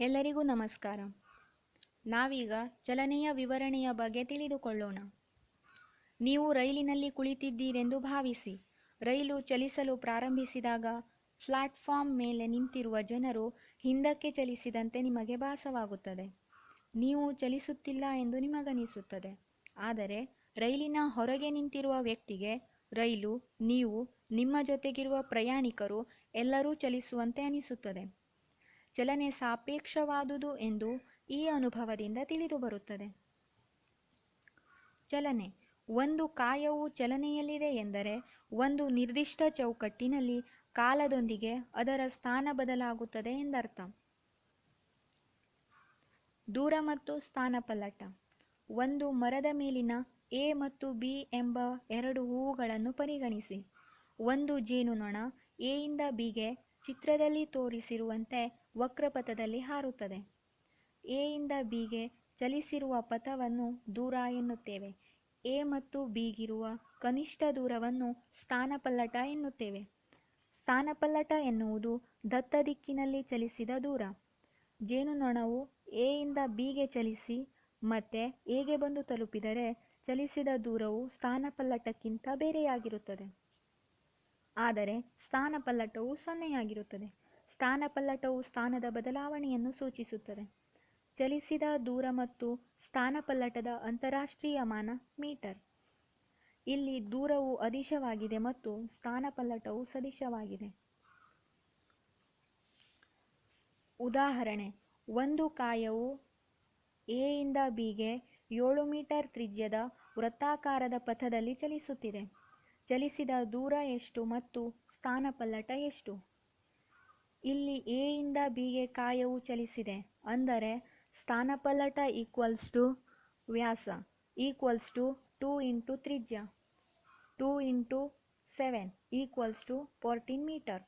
ಎಲ್ಲರಿಗೂ ನಮಸ್ಕಾರ. ನಾವೀಗ ಚಲನೆಯ ವಿವರಣೆಯ ಬಗ್ಗೆ ತಿಳಿದುಕೊಳ್ಳೋಣ. ನೀವು ರೈಲಿನಲ್ಲಿ ಕುಳಿತಿದ್ದೀರೆಂದು ಭಾವಿಸಿ, ರೈಲು ಚಲಿಸಲು ಪ್ರಾರಂಭಿಸಿದಾಗ ಪ್ಲಾಟ್ಫಾರ್ಮ್ ಮೇಲೆ ನಿಂತಿರುವ ಜನರು ಹಿಂದಕ್ಕೆ ಚಲಿಸಿದಂತೆ ನಿಮಗೆ ಭಾಸವಾಗುತ್ತದೆ. ನೀವು ಚಲಿಸುತ್ತಿಲ್ಲ ಎಂದು ನಿಮಗನಿಸುತ್ತದೆ. ಆದರೆ ರೈಲಿನ ಹೊರಗೆ ನಿಂತಿರುವ ವ್ಯಕ್ತಿಗೆ ರೈಲು, ನೀವು, ನಿಮ್ಮ ಜೊತೆಗಿರುವ ಪ್ರಯಾಣಿಕರು ಎಲ್ಲರೂ ಚಲಿಸುವಂತೆ ಅನಿಸುತ್ತದೆ. ಚಲನೆ ಸಾಪೇಕ್ಷವಾದುದು ಎಂದು ಈ ಅನುಭವದಿಂದ ತಿಳಿದುಬರುತ್ತದೆ ಚಲನೆ. ಒಂದು ಕಾಯವು ಚಲನೆಯಲ್ಲಿದೆ ಎಂದರೆ ಒಂದು ನಿರ್ದಿಷ್ಟ ಚೌಕಟ್ಟಿನಲ್ಲಿ ಕಾಲದೊಂದಿಗೆ ಅದರ ಸ್ಥಾನ ಬದಲಾಗುತ್ತದೆ ಎಂದರ್ಥ. ದೂರ ಮತ್ತು ಸ್ಥಾನಪಲ್ಲಟ ಒಂದು ಮರದ ಮೇಲಿನ ಎ ಮತ್ತು ಬಿ ಎಂಬ ಎರಡು ಹೂವುಗಳನ್ನು ಪರಿಗಣಿಸಿ. ಒಂದು ಜೇನುನೊಣ ಎಯಿಂದ ಬಿಗೆ ಚಿತ್ರದಲ್ಲಿ ತೋರಿಸಿರುವಂತೆ ವಕ್ರಪಥದಲ್ಲಿ ಹಾರುತ್ತದೆ. ಎಯಿಂದ ಬಿಗೆ ಚಲಿಸಿರುವ ಪಥವನ್ನು ದೂರ ಎನ್ನುತ್ತೇವೆ. ಎ ಮತ್ತು ಬಿಗಿರುವ ಕನಿಷ್ಠ ದೂರವನ್ನು ಸ್ಥಾನಪಲ್ಲಟ ಎನ್ನುತ್ತೇವೆ. ಸ್ಥಾನಪಲ್ಲಟ ಎನ್ನುವುದು ದತ್ತ ದಿಕ್ಕಿನಲ್ಲಿ ಚಲಿಸಿದ ದೂರ. ಜೇನುನೊಣವು ಎಯಿಂದ ಬಿಗೆ ಚಲಿಸಿ ಮತ್ತೆ ಎಗೆ ಬಂದು ತಲುಪಿದರೆ ಚಲಿಸಿದ ದೂರವು ಸ್ಥಾನಪಲ್ಲಟಕ್ಕಿಂತ ಬೇರೆಯಾಗಿರುತ್ತದೆ. ಆದರೆ ಸ್ಥಾನಪಲ್ಲಟವು ಸೊನ್ನೆಯಾಗಿರುತ್ತದೆ. ಸ್ಥಾನಪಲ್ಲಟವು ಸ್ಥಾನದ ಬದಲಾವಣೆಯನ್ನು ಸೂಚಿಸುತ್ತದೆ. ಚಲಿಸಿದ ದೂರ ಮತ್ತು ಸ್ಥಾನಪಲ್ಲಟದ ಅಂತರರಾಷ್ಟ್ರೀಯಮಾನ ಮೀಟರ್. ಇಲ್ಲಿ ದೂರವು ಅದಿಶವಾಗಿದೆ ಮತ್ತು ಸ್ಥಾನಪಲ್ಲಟವು ಸದಿಶವಾಗಿದೆ. ಉದಾಹರಣೆ, ಒಂದು ಕಾಯವು ಎಯಿಂದ ಬಿಗೆ ಏಳು ಮೀಟರ್ ತ್ರಿಜ್ಯದ ವೃತ್ತಾಕಾರದ ಪಥದಲ್ಲಿ ಚಲಿಸುತ್ತಿದೆ. ಚಲಿಸಿದ ದೂರ ಎಷ್ಟು ಮತ್ತು ಸ್ಥಾನಪಲ್ಲಟ ಎಷ್ಟು? ಇಲ್ಲಿ ಎಯಿಂದ ಬಿಗೆ ಕಾಯವು ಚಲಿಸಿದೆ. ಅಂದರೆ ಸ್ಥಾನಪಲ್ಲಟ ಈಕ್ವಲ್ಸ್ ಟು ವ್ಯಾಸ ಈಕ್ವಲ್ಸ್ ಟು ಟೂ ಇಂಟು ತ್ರಿಜ್ಯ two into seven equals to fourteen metre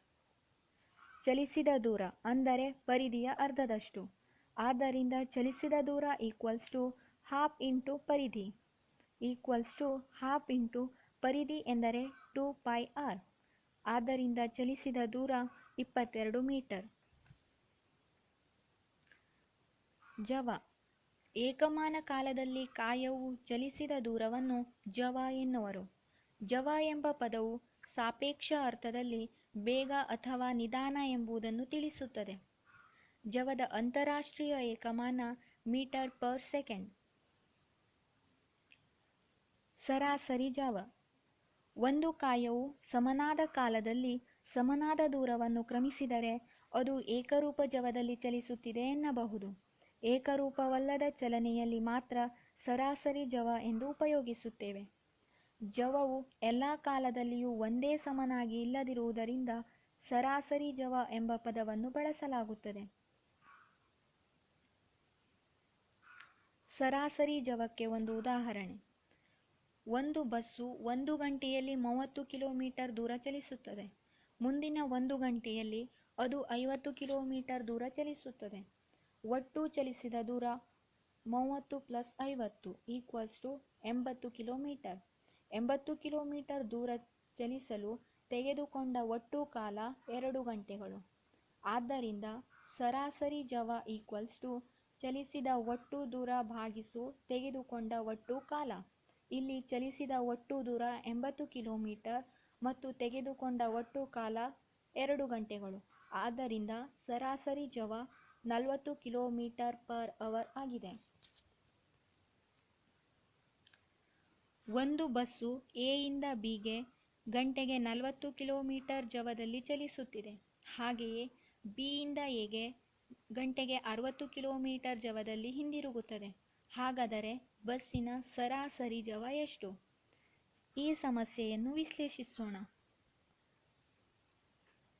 ಚಲಿಸಿದ ದೂರ ಅಂದರೆ ಪರಿಧಿಯ ಅರ್ಧದಷ್ಟು. ಆದ್ದರಿಂದ ಚಲಿಸಿದ ದೂರ ಈಕ್ವಲ್ಸ್ ಟು ಹಾಫ್ ಇಂಟು ಪರಿಧಿ ಈಕ್ವಲ್ಸ್ ಟು ಹಾಫ್ ಇಂಟು ಪರಿಧಿ ಎಂದರೆ ಟು ಪೈ ಆರ್. ಆದ್ದರಿಂದ ಚಲಿಸಿದ ದೂರ ಇಪ್ಪತ್ತೆರಡು ಮೀಟರ್. ಜವ. ಏಕಮಾನ ಕಾಲದಲ್ಲಿ ಕಾಯವು ಚಲಿಸಿದ ದೂರವನ್ನು ಜವ ಎನ್ನುವರು. ಜವ ಎಂಬ ಪದವು ಸಾಪೇಕ್ಷ ಅರ್ಥದಲ್ಲಿ ಬೇಗ ಅಥವಾ ನಿಧಾನ ಎಂಬುದನ್ನು ತಿಳಿಸುತ್ತದೆ. ಜವದ ಅಂತಾರಾಷ್ಟ್ರೀಯ ಏಕಮಾನ ಮೀಟರ್ ಪರ್ ಸೆಕೆಂಡ್. ಸರಾಸರಿ ಜವ. ಒಂದು ಕಾಯವು ಸಮನಾದ ಕಾಲದಲ್ಲಿ ಸಮನಾದ ದೂರವನ್ನು ಕ್ರಮಿಸಿದರೆ ಅದು ಏಕರೂಪ ಜವದಲ್ಲಿ ಚಲಿಸುತ್ತಿದೆ ಎನ್ನಬಹುದು. ಏಕರೂಪವಲ್ಲದ ಚಲನೆಯಲ್ಲಿ ಮಾತ್ರ ಸರಾಸರಿ ಜವ ಎಂದು ಉಪಯೋಗಿಸುತ್ತೇವೆ. ಜವವು ಎಲ್ಲ ಕಾಲದಲ್ಲಿಯೂ ಒಂದೇ ಸಮನಾಗಿ ಇಲ್ಲದಿರುವುದರಿಂದ ಸರಾಸರಿ ಜವ ಎಂಬ ಪದವನ್ನು ಬಳಸಲಾಗುತ್ತದೆ. ಸರಾಸರಿ ಜವಕ್ಕೆ ಒಂದು ಉದಾಹರಣೆ. ಒಂದು ಬಸ್ಸು ಒಂದು ಗಂಟೆಯಲ್ಲಿ ಮೂವತ್ತು ಕಿಲೋಮೀಟರ್ ದೂರ ಚಲಿಸುತ್ತದೆ. ಮುಂದಿನ ಒಂದು ಗಂಟೆಯಲ್ಲಿ ಅದು ಐವತ್ತು ಕಿಲೋಮೀಟರ್ ದೂರ ಚಲಿಸುತ್ತದೆ. ಒಟ್ಟು ಚಲಿಸಿದ ದೂರ ಮೂವತ್ತು ಪ್ಲಸ್ ಐವತ್ತು ಈಕ್ವಲ್ಸ್ ಟು ಎಂಬತ್ತು ಕಿಲೋಮೀಟರ್. ಎಂಬತ್ತು ಕಿಲೋಮೀಟರ್ ದೂರ ಚಲಿಸಲು ತೆಗೆದುಕೊಂಡ ಒಟ್ಟು ಕಾಲ ಎರಡು ಗಂಟೆಗಳು. ಆದ್ದರಿಂದ ಸರಾಸರಿ ಜವ ಈಕ್ವಲ್ಸ್ ಟು ಚಲಿಸಿದ ಒಟ್ಟು ದೂರ ಭಾಗಿಸು ತೆಗೆದುಕೊಂಡ ಒಟ್ಟು ಕಾಲ. ಇಲ್ಲಿ ಚಲಿಸಿದ ಒಟ್ಟು ದೂರ ಎಂಬತ್ತು ಕಿಲೋಮೀಟರ್ ಮತ್ತು ತೆಗೆದುಕೊಂಡ ಒಟ್ಟು ಕಾಲ ಎರಡು ಗಂಟೆಗಳು. ಆದ್ದರಿಂದ ಸರಾಸರಿ ಜವ ನಲವತ್ತು ಕಿಲೋಮೀಟರ್ ಪರ್ ಅವರ್ ಆಗಿದೆ. ಒಂದು ಬಸ್ಸು ಎಯಿಂದ ಬಿಗೆ ಗಂಟೆಗೆ ನಲವತ್ತು ಕಿಲೋಮೀಟರ್ ಜವದಲ್ಲಿ ಚಲಿಸುತ್ತಿದೆ. ಹಾಗೆಯೇ ಬಿಯಿಂದ ಎಗೆ ಗಂಟೆಗೆ ಅರವತ್ತು ಕಿಲೋಮೀಟರ್ ಜವದಲ್ಲಿ ಹಿಂದಿರುಗುತ್ತದೆ. ಹಾಗಾದರೆ ಬಸ್ಸಿನ ಸರಾಸರಿ ಜವ ಎಷ್ಟು? ಈ ಸಮಸ್ಯೆಯನ್ನು ವಿಶ್ಲೇಷಿಸೋಣ.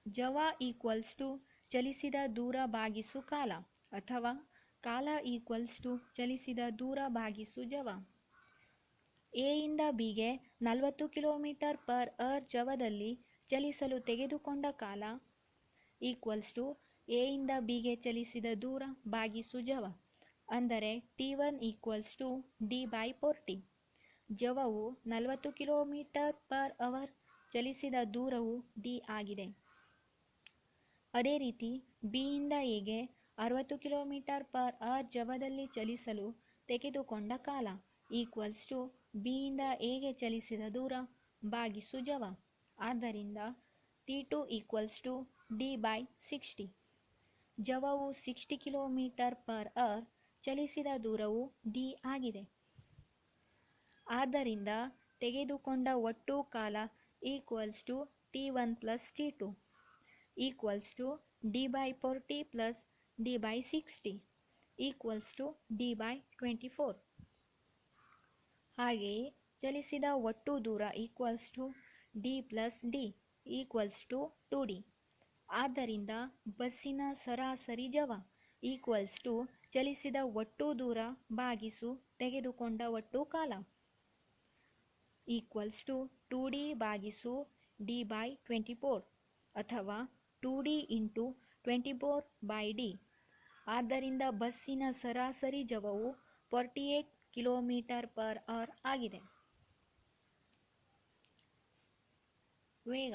ಜವ ಈಕ್ವಲ್ಸ್ ಟು ಚಲಿಸಿದ ದೂರ ಭಾಗಿಸು ಕಾಲ ಅಥವಾ ಕಾಲ ಈಕ್ವಲ್ಸ್ ಟು ಚಲಿಸಿದ ದೂರ ಭಾಗಿಸು ಜವ. ಎಯಿಂದ ಬಿಗೆ ನಲವತ್ತು ಕಿಲೋಮೀಟರ್ ಪರ್ ಅವರ್ ಜವದಲ್ಲಿ ಚಲಿಸಲು ತೆಗೆದುಕೊಂಡ ಕಾಲ ಈಕ್ವಲ್ಸ್ ಟು ಎಯಿಂದ ಬಿಗೆ ಚಲಿಸಿದ ದೂರ ಭಾಗಿಸು ಜವ. ಅಂದರೆ T one equals to D by forty ಜವವು ನಲವತ್ತು ಕಿಲೋಮೀಟರ್ ಪರ್ ಅವರ್ ಚಲಿಸಿದ ದೂರವು ಡಿ ಆಗಿದೆ. ಅದೇ ರೀತಿ ಬಿಯಿಂದ ಎಗೆ ಅರವತ್ತು ಕಿಲೋಮೀಟರ್ ಪರ್ ಅವರ್ ಜವದಲ್ಲಿ ಚಲಿಸಲು ತೆಗೆದುಕೊಂಡ ಕಾಲ ಈಕ್ವಲ್ಸ್ ಟು ಬಿಯಿಂದ ಎಗೆ ಚಲಿಸಿದ ದೂರ ಬಾಗಿಸು ಜವ. ಆದ್ದರಿಂದ T two equals to D by sixty ಜವವು sixty kilometre per hour ಚಲಿಸಿದ ದೂರವು ಡಿ ಆಗಿದೆ. ಆದ್ದರಿಂದ ತೆಗೆದುಕೊಂಡ ಒಟ್ಟು ಕಾಲ equals to T one plus T two equals to D by forty plus D by sixty equals to D by twenty four. ಹಾಗೆಯೇ ಚಲಿಸಿದ ಒಟ್ಟು ದೂರ equals to D plus D equals to two D. ಆದ್ದರಿಂದ ಬಸ್ಸಿನ ಸರಾಸರಿ ಜವ equals to ಚಲಿಸಿದ ಒಟ್ಟು ದೂರ ಭಾಗಿಸು ತೆಗೆದುಕೊಂಡ ಒಟ್ಟು ಕಾಲ. ಈಕ್ವಲ್ಸ್ ಟು ಟು ಡಿ ಭಾಗಿಸು ಡಿ ಬೈ ಟ್ವೆಂಟಿ ಫೋರ್ ಅಥವಾ two D into twenty four by D. ಆದ್ದರಿಂದ ಬಸ್ಸಿನ ಸರಾಸರಿ ಜವವು forty eight kilometre per hour ಆಗಿದೆ. ವೇಗ.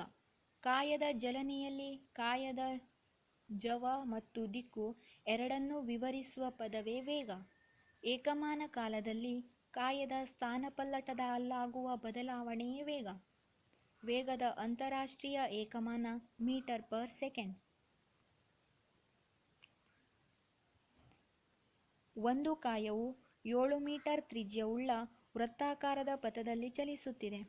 ಕಾಯದ ಜಲನಿಯಲ್ಲಿ ಕಾಯದ ಜವ ಮತ್ತು ದಿಕ್ಕು ಎರಡನ್ನೂ ವಿವರಿಸುವ ಪದವೇ ವೇಗ. ಏಕಮಾನ ಕಾಲದಲ್ಲಿ ಕಾಯದ ಸ್ಥಾನಪಲ್ಲಟದ ಅಲ್ಲಾಗುವ ಬದಲಾವಣೆಯೇ ವೇಗ. ವೇಗದ ಅಂತಾರಾಷ್ಟ್ರೀಯ ಏಕಮಾನ ಮೀಟರ್ ಪರ್ ಸೆಕೆಂಡ್. ಒಂದು ಕಾಯವು ಏಳು ಮೀಟರ್ ತ್ರಿಜ್ಯವುಳ್ಳ ವೃತ್ತಾಕಾರದ ಪಥದಲ್ಲಿ ಚಲಿಸುತ್ತಿದೆ.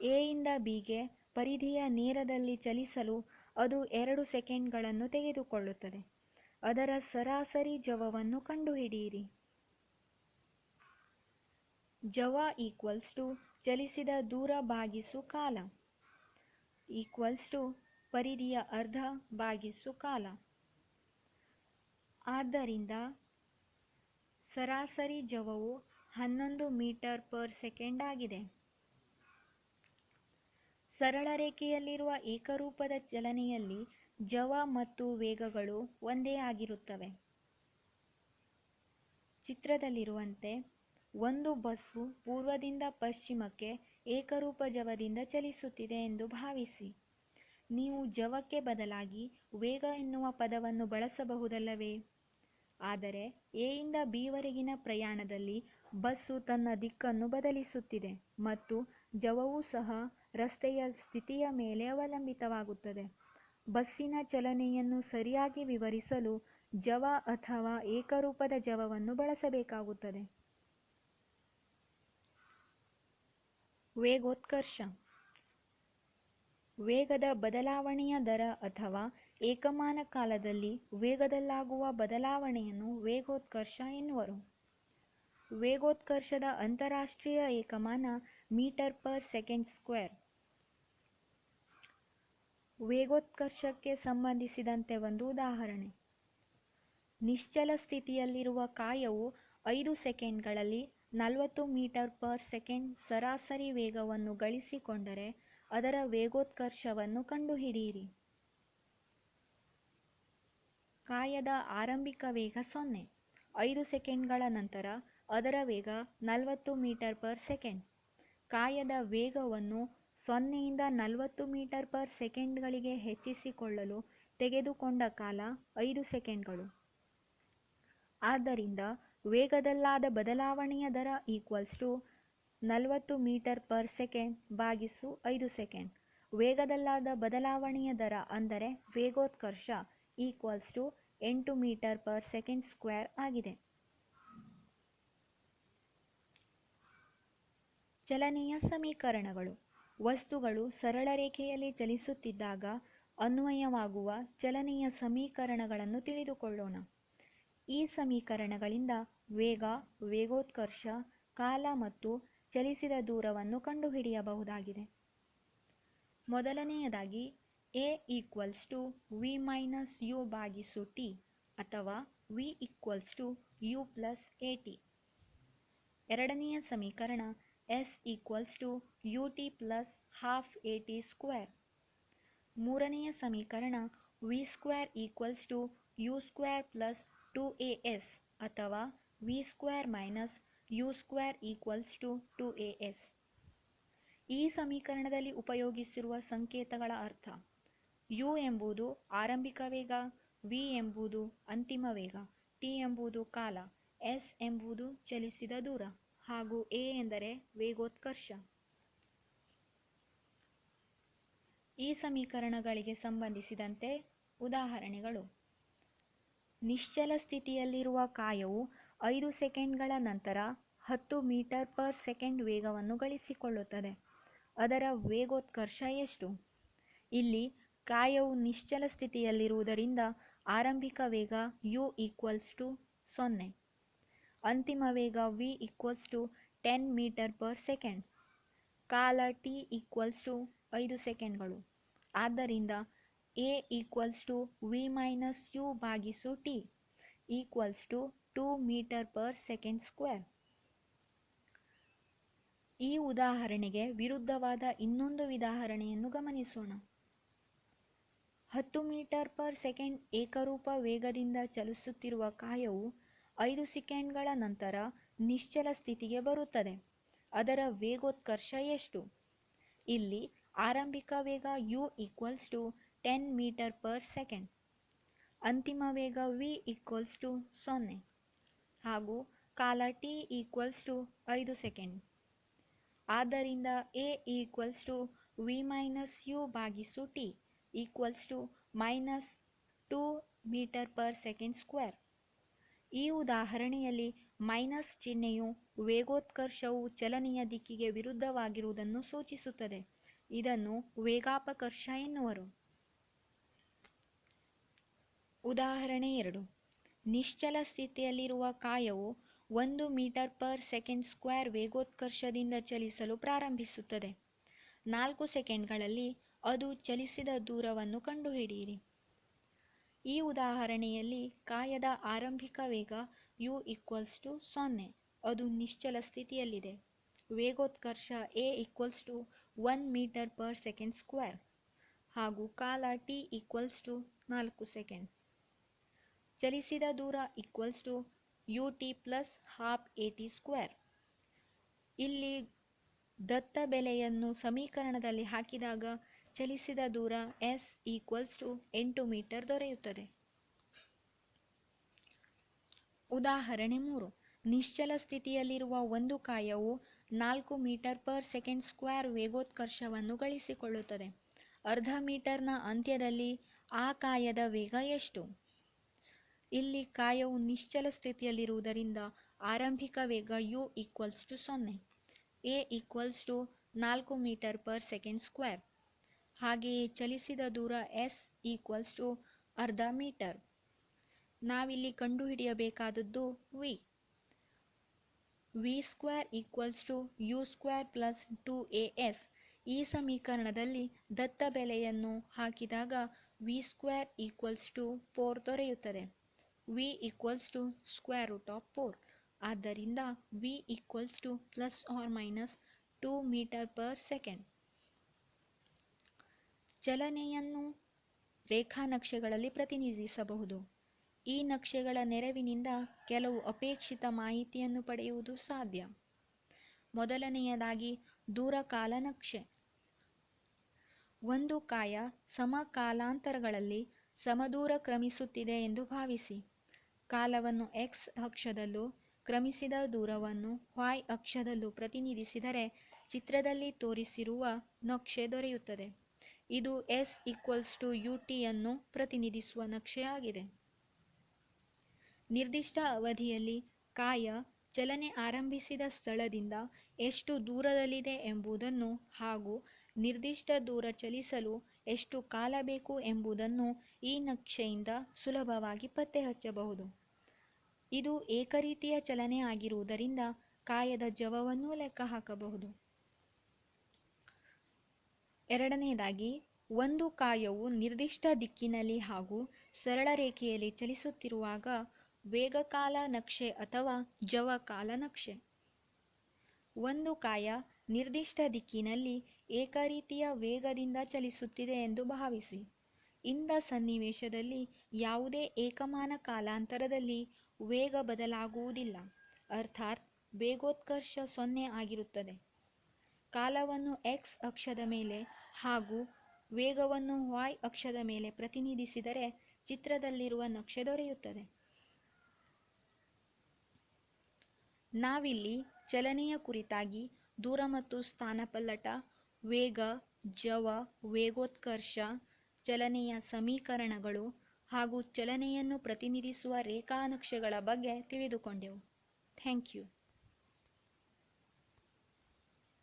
ಎಯಿಂದ ಬಿಗೆ ಪರಿಧಿಯ ನೇರದಲ್ಲಿ ಚಲಿಸಲು ಅದು ಎರಡು ಸೆಕೆಂಡ್ಗಳನ್ನು ತೆಗೆದುಕೊಳ್ಳುತ್ತದೆ. ಅದರ ಸರಾಸರಿ ಜವವನ್ನು ಕಂಡುಹಿಡಿಯಿರಿ. ಜವ ಈಕ್ವಲ್ಸ್ ಟು ಚಲಿಸಿದ ದೂರ ಭಾಗಿಸು ಕಾಲ ಈಕ್ವಲ್ಸ್ ಟು ಪರಿಧಿಯ ಅರ್ಧ ಭಾಗಿಸು ಕಾಲ. ಆದ್ದರಿಂದ ಸರಾಸರಿ ಜವವು ಹನ್ನೊಂದು ಮೀಟರ್ ಪರ್ ಸೆಕೆಂಡ್ ಆಗಿದೆ. ಸರಳ ರೇಖೆಯಲ್ಲಿರುವ ಏಕರೂಪದ ಚಲನೆಯಲ್ಲಿ ಜವ ಮತ್ತು ವೇಗಗಳು ಒಂದೇ ಆಗಿರುತ್ತವೆ. ಚಿತ್ರದಲ್ಲಿರುವಂತೆ ಒಂದು ಬಸ್ಸು ಪೂರ್ವದಿಂದ ಪಶ್ಚಿಮಕ್ಕೆ ಏಕರೂಪ ಜವದಿಂದ ಚಲಿಸುತ್ತಿದೆ ಎಂದು ಭಾವಿಸಿ. ನೀವು ಜವಕ್ಕೆ ಬದಲಾಗಿ ವೇಗ ಎನ್ನುವ ಪದವನ್ನು ಬಳಸಬಹುದಲ್ಲವೇ? ಆದರೆ ಎಯಿಂದ ಬಿವರೆಗಿನ ಪ್ರಯಾಣದಲ್ಲಿ ಬಸ್ಸು ತನ್ನ ದಿಕ್ಕನ್ನು ಬದಲಿಸುತ್ತಿದೆ ಮತ್ತು ಜವವೂ ಸಹ ರಸ್ತೆಯ ಸ್ಥಿತಿಯ ಮೇಲೆ ಅವಲಂಬಿತವಾಗುತ್ತದೆ. ಬಸ್ಸಿನ ಚಲನೆಯನ್ನು ಸರಿಯಾಗಿ ವಿವರಿಸಲು ಜವ ಅಥವಾ ಏಕರೂಪದ ಜವವನ್ನು ಬಳಸಬೇಕಾಗುತ್ತದೆ. ವೇಗೋತ್ಕರ್ಷ. ವೇಗದ ಬದಲಾವಣೆಯ ದರ ಅಥವಾ ಏಕಮಾನ ಕಾಲದಲ್ಲಿ ವೇಗದಲ್ಲಾಗುವ ಬದಲಾವಣೆಯನ್ನು ವೇಗೋತ್ಕರ್ಷ ಎನ್ನುವರು. ವೇಗೋತ್ಕರ್ಷದ ಅಂತಾರಾಷ್ಟ್ರೀಯ ಏಕಮಾನ ಮೀಟರ್ ಪರ್ ಸೆಕೆಂಡ್ ಸ್ಕ್ವೇರ್. ವೇಗೋತ್ಕರ್ಷಕ್ಕೆ ಸಂಬಂಧಿಸಿದಂತೆ ಒಂದು ಉದಾಹರಣೆ. ನಿಶ್ಚಲ ಸ್ಥಿತಿಯಲ್ಲಿರುವ ಕಾಯವು ಐದು ಸೆಕೆಂಡ್ಗಳಲ್ಲಿ ನಲವತ್ತು ಮೀಟರ್ ಪರ್ ಸೆಕೆಂಡ್ ಸರಾಸರಿ ವೇಗವನ್ನು ಗಳಿಸಿಕೊಂಡರೆ ಅದರ ವೇಗೋತ್ಕರ್ಷವನ್ನು ಕಂಡುಹಿಡಿಯಿರಿ. ಕಾಯದ ಆರಂಭಿಕ ವೇಗ ಸೊನ್ನೆ. ಐದು ಸೆಕೆಂಡ್ಗಳ ನಂತರ ಅದರ ವೇಗ ನಲವತ್ತು ಮೀಟರ್ ಪರ್ ಸೆಕೆಂಡ್. ಕಾಯದ ವೇಗವನ್ನು ಸೊನ್ನೆಯಿಂದ ನಲವತ್ತು ಮೀಟರ್ ಪರ್ ಸೆಕೆಂಡ್ಗಳಿಗೆ ಹೆಚ್ಚಿಸಿಕೊಳ್ಳಲು ತೆಗೆದುಕೊಂಡ ಕಾಲ ಐದು ಸೆಕೆಂಡ್ಗಳು. ಆದ್ದರಿಂದ ವೇಗದಲ್ಲಾದ ಬದಲಾವಣೆಯ ದರ ಈಕ್ವಲ್ಸ್ ಟು ನಲವತ್ತು ಮೀಟರ್ ಪರ್ ಸೆಕೆಂಡ್ ಭಾಗಿಸು ಐದು ಸೆಕೆಂಡ್. ವೇಗದಲ್ಲಾದ ಬದಲಾವಣೆಯ ದರ ಅಂದರೆ ವೇಗೋತ್ಕರ್ಷ ಈಕ್ವಲ್ಸ್ ಟು ಎಂಟು ಮೀಟರ್ ಪರ್ ಸೆಕೆಂಡ್ ಸ್ಕ್ವೇರ್ ಆಗಿದೆ. ಚಲನೆಯ ಸಮೀಕರಣಗಳು. ವಸ್ತುಗಳು ಸರಳ ರೇಖೆಯಲ್ಲಿ ಚಲಿಸುತ್ತಿದ್ದಾಗ ಅನ್ವಯವಾಗುವ ಚಲನೆಯ ಸಮೀಕರಣಗಳನ್ನು ತಿಳಿದುಕೊಳ್ಳೋಣ. ಈ ಸಮೀಕರಣಗಳಿಂದ ವೇಗ, ವೇಗೋತ್ಕರ್ಷ, ಕಾಲ ಮತ್ತು ಚಲಿಸಿದ ದೂರವನ್ನು ಕಂಡುಹಿಡಿಯಬಹುದಾಗಿದೆ. ಮೊದಲನೆಯದಾಗಿ A equals to V minus U ಬಾಗಿಸು T ಅಥವಾ V equals to U plus A T ಎರಡನೆಯ ಸಮೀಕರಣ S equals to U T plus half A T square ಮೂರನೆಯ ಸಮೀಕರಣ V square equals to U square plus two A S ಅಥವಾ V square minus U square equals to two A S ಈ ಸಮೀಕರಣದಲ್ಲಿ ಉಪಯೋಗಿಸಿರುವ ಸಂಕೇತಗಳ ಅರ್ಥ. You ಎಂಬುದು ಆರಂಭಿಕ ವೇಗ ವಿ ಎಂಬುದು ಅಂತಿಮ ವೇಗ ಟಿ ಎಂಬುದು ಕಾಲ ಎಸ್ ಎಂಬುದು ಚಲಿಸಿದ ದೂರ. ಹಾಗೂ ಎ ಎಂದರೆ ವೇಗೋತ್ಕರ್ಷ. ಈ ಸಮೀಕರಣಗಳಿಗೆ ಸಂಬಂಧಿಸಿದಂತೆ ಉದಾಹರಣೆಗಳು. ನಿಶ್ಚಲ ಸ್ಥಿತಿಯಲ್ಲಿರುವ ಕಾಯವು ಐದು ಸೆಕೆಂಡ್ಗಳ ನಂತರ ಹತ್ತು ಮೀಟರ್ ಪರ್ ಸೆಕೆಂಡ್ ವೇಗವನ್ನು ಗಳಿಸಿಕೊಳ್ಳುತ್ತದೆ. ಅದರ ವೇಗೋತ್ಕರ್ಷ ಎಷ್ಟು? ಇಲ್ಲಿ ಕಾಯವು ನಿಶ್ಚಲ ಸ್ಥಿತಿಯಲ್ಲಿರುವುದರಿಂದ ಆರಂಭಿಕ ವೇಗ ಯು ಈಕ್ವಲ್ಸ್ ಟು ಸೊನ್ನೆ. ಅಂತಿಮ ವೇಗ V equals to ten metre per second ಕಾಲ ಟಿ ಈಕ್ವಲ್ಸ್ ಟು ಐದು ಸೆಕೆಂಡ್ಗಳು. ಆದ್ದರಿಂದ A equals to V minus U ಭಾಗಿಸು T equals to two metre per second square ಈ ಉದಾಹರಣೆಗೆ ವಿರುದ್ಧವಾದ ಇನ್ನೊಂದು ಉದಾಹರಣೆಯನ್ನು ಗಮನಿಸೋಣ. ಹತ್ತು ಮೀಟರ್ ಪರ್ ಸೆಕೆಂಡ್ ಏಕರೂಪ ವೇಗದಿಂದ ಚಲಿಸುತ್ತಿರುವ ಕಾಯವು ಐದು ಸೆಕೆಂಡ್ಗಳ ನಂತರ ನಿಶ್ಚಲ ಸ್ಥಿತಿಗೆ ಬರುತ್ತದೆ. ಅದರ ವೇಗೋತ್ಕರ್ಷ ಎಷ್ಟು? ಇಲ್ಲಿ ಆರಂಭಿಕ ವೇಗ U equals to ten metre per second ಅಂತಿಮ ವೇಗ ವಿ ಈಕ್ವಲ್ಸ್ ಟು ಸೊನ್ನೆ. ಹಾಗೂ ಕಾಲ ಟಿ ಈಕ್ವಲ್ಸ್ ಟು ಐದು ಸೆಕೆಂಡ್ ಆದ್ದರಿಂದ A equals to V minus U ಭಾಗಿಸು T equals to minus two metre per second square ಈ ಉದಾಹರಣೆಯಲ್ಲಿ ಮೈನಸ್ ಚಿಹ್ನೆಯು ವೇಗೋತ್ಕರ್ಷವು ಚಲನೆಯ ದಿಕ್ಕಿಗೆ ವಿರುದ್ಧವಾಗಿರುವುದನ್ನು ಸೂಚಿಸುತ್ತದೆ. ಇದನ್ನು ವೇಗಾಪಕರ್ಷ ಎನ್ನುವರು. ಉದಾಹರಣೆ ಎರಡು. ನಿಶ್ಚಲ ಸ್ಥಿತಿಯಲ್ಲಿರುವ ಕಾಯವು ಒಂದು ಮೀಟರ್ ಪರ್ ಸೆಕೆಂಡ್ ಸ್ಕ್ವೇರ್ ವೇಗೋತ್ಕರ್ಷದಿಂದ ಚಲಿಸಲು ಪ್ರಾರಂಭಿಸುತ್ತದೆ. ನಾಲ್ಕು ಸೆಕೆಂಡ್ಗಳಲ್ಲಿ ಅದು ಚಲಿಸಿದ ದೂರವನ್ನು ಕಂಡುಹಿಡಿಯಿರಿ. ಈ ಉದಾಹರಣೆಯಲ್ಲಿ ಕಾಯದ ಆರಂಭಿಕ ವೇಗ ಯು ಈಕ್ವಲ್ಸ್ ಟು ಸೊನ್ನೆ. ಅದು ನಿಶ್ಚಲ ಸ್ಥಿತಿಯಲ್ಲಿದೆ. ವೇಗೋತ್ಕರ್ಷ A equals to one metre per second square ಹಾಗೂ ಕಾಲ ಟಿ ಈಕ್ವಲ್ಸ್ ಟು ನಾಲ್ಕು ಸೆಕೆಂಡ್ ಚಲಿಸಿದ ದೂರ equals to U T plus half A T square ಇಲ್ಲಿ ದತ್ತ ಬೆಲೆಯನ್ನು ಸಮೀಕರಣದಲ್ಲಿ ಹಾಕಿದಾಗ ಚಲಿಸಿದ ದೂರ ಎಸ್ ಈಕ್ವಲ್ಸ್ ಟು ಎಂಟು ಮೀಟರ್ ದೊರೆಯುತ್ತದೆ. ಉದಾಹರಣೆ ಮೂರು. ನಿಶ್ಚಲ ಸ್ಥಿತಿಯಲ್ಲಿರುವ ಒಂದು ಕಾಯವು ನಾಲ್ಕು ಮೀಟರ್ ಪರ್ ಸೆಕೆಂಡ್ ಸ್ಕ್ವೇರ್ ವೇಗೋತ್ಕರ್ಷವನ್ನು ಗಳಿಸಿಕೊಳ್ಳುತ್ತದೆ. ಅರ್ಧ ಮೀಟರ್ನ ಅಂತ್ಯದಲ್ಲಿ ಆ ಕಾಯದ ವೇಗ ಎಷ್ಟು? ಇಲ್ಲಿ ಕಾಯವು ನಿಶ್ಚಲ ಸ್ಥಿತಿಯಲ್ಲಿರುವುದರಿಂದ ಆರಂಭಿಕ ವೇಗ ಯು ಈಕ್ವಲ್ಸ್ ಟು ಸೊನ್ನೆ. ಎ ಈಕ್ವಲ್ಸ್ ಟು ನಾಲ್ಕು ಮೀಟರ್ ಪರ್ ಸೆಕೆಂಡ್ ಸ್ಕ್ವೇರ್ ಹಾಗೆಯೇ ಚಲಿಸಿದ ದೂರ ಎಸ್ ಈಕ್ವಲ್ಸ್ ಟು ಅರ್ಧ ಮೀಟರ್ ನಾವಿಲ್ಲಿ ಕಂಡುಹಿಡಿಯಬೇಕಾದದ್ದು V V square equals to U square plus two A S ಈ ಸಮೀಕರಣದಲ್ಲಿ ದತ್ತ ಬೆಲೆಯನ್ನು ಹಾಕಿದಾಗ V square equals to four ದೊರೆಯುತ್ತದೆ. V equals to square root of four ಆದ್ದರಿಂದ V equals to plus or minus two metre per second ಚಲನೆಯನ್ನು ರೇಖಾನಕ್ಷೆಗಳಲ್ಲಿ ಪ್ರತಿನಿಧಿಸಬಹುದು. ಈ ನಕ್ಷೆಗಳ ನೆರವಿನಿಂದ ಕೆಲವು ಅಪೇಕ್ಷಿತ ಮಾಹಿತಿಯನ್ನು ಪಡೆಯುವುದು ಸಾಧ್ಯ. ಮೊದಲನೆಯದಾಗಿ ದೂರಕಾಲ ನಕ್ಷೆ ಒಂದು ಕಾಯ ಸಮಕಾಲಾಂತರಗಳಲ್ಲಿ ಸಮದೂರ ಕ್ರಮಿಸುತ್ತಿದೆ ಎಂದು ಭಾವಿಸಿ. ಕಾಲವನ್ನು ಎಕ್ಸ್ ಅಕ್ಷದಲ್ಲೂ ಕ್ರಮಿಸಿದ ದೂರವನ್ನು ವಾಯ್ ಅಕ್ಷದಲ್ಲೂ ಪ್ರತಿನಿಧಿಸಿದರೆ ಚಿತ್ರದಲ್ಲಿ ತೋರಿಸಿರುವ ನಕ್ಷೆ ದೊರೆಯುತ್ತದೆ. ಇದು ಎಸ್ ಈಕ್ವಲ್ಸ್ ಟು ಯು ಟಿಯನ್ನು ಪ್ರತಿನಿಧಿಸುವ ನಕ್ಷೆಯಾಗಿದೆ. ನಿರ್ದಿಷ್ಟ ಅವಧಿಯಲ್ಲಿ ಕಾಯ ಚಲನೆ ಆರಂಭಿಸಿದ ಸ್ಥಳದಿಂದ ಎಷ್ಟು ದೂರದಲ್ಲಿದೆ ಎಂಬುದನ್ನು ಹಾಗೂ ನಿರ್ದಿಷ್ಟ ದೂರ ಚಲಿಸಲು ಎಷ್ಟು ಕಾಲ ಬೇಕು ಎಂಬುದನ್ನು ಈ ನಕ್ಷೆಯಿಂದ ಸುಲಭವಾಗಿ ಪತ್ತೆ ಹಚ್ಚಬಹುದು ಇದು ಏಕರೀತಿಯ ಚಲನೆ ಆಗಿರುವುದರಿಂದ ಕಾಯದ ಜವವನ್ನು ಲೆಕ್ಕ ಹಾಕಬಹುದು. ಎರಡನೆಯದಾಗಿ ಒಂದು ಕಾಯವು ನಿರ್ದಿಷ್ಟ ದಿಕ್ಕಿನಲ್ಲಿ ಹಾಗೂ ಸರಳ ರೇಖೆಯಲ್ಲಿ ಚಲಿಸುತ್ತಿರುವಾಗ ವೇಗಕಾಲ ನಕ್ಷೆ ಅಥವಾ ಜವಕಾಲ ನಕ್ಷೆ. ಒಂದು ಕಾಯ ನಿರ್ದಿಷ್ಟ ದಿಕ್ಕಿನಲ್ಲಿ ಏಕರೀತಿಯ ವೇಗದಿಂದ ಚಲಿಸುತ್ತಿದೆ ಎಂದು ಭಾವಿಸಿ. ಇಂದ ಸನ್ನಿವೇಶದಲ್ಲಿ ಯಾವುದೇ ಏಕಮಾನ ಕಾಲಾಂತರದಲ್ಲಿ ವೇಗ ಬದಲಾಗುವುದಿಲ್ಲ. ಅರ್ಥಾತ್ ವೇಗೋತ್ಕರ್ಷ ಸೊನ್ನೆ ಆಗಿರುತ್ತದೆ. ಕಾಲವನ್ನು ಎಕ್ಸ್ ಅಕ್ಷದ ಮೇಲೆ ಹಾಗೂ ವೇಗವನ್ನು ವಾಯ್ ಅಕ್ಷದ ಮೇಲೆ ಪ್ರತಿನಿಧಿಸಿದರೆ ಚಿತ್ರದಲ್ಲಿರುವ ನಕ್ಷೆ ದೊರೆಯುತ್ತದೆ. ನಾವಿಲ್ಲಿ ಚಲನೆಯ ಕುರಿತಾಗಿ ದೂರ ಮತ್ತು ಸ್ಥಾನಪಲ್ಲಟ ವೇಗ, ಜವ, ವೇಗೋತ್ಕರ್ಷ, ಚಲನೆಯ ಸಮೀಕರಣಗಳು ಹಾಗೂ ಚಲನೆಯನ್ನು ಪ್ರತಿನಿಧಿಸುವ ರೇಖಾ ನಕ್ಷೆಗಳ ಬಗ್ಗೆ ತಿಳಿದುಕೊಂಡೆವು. Thank you.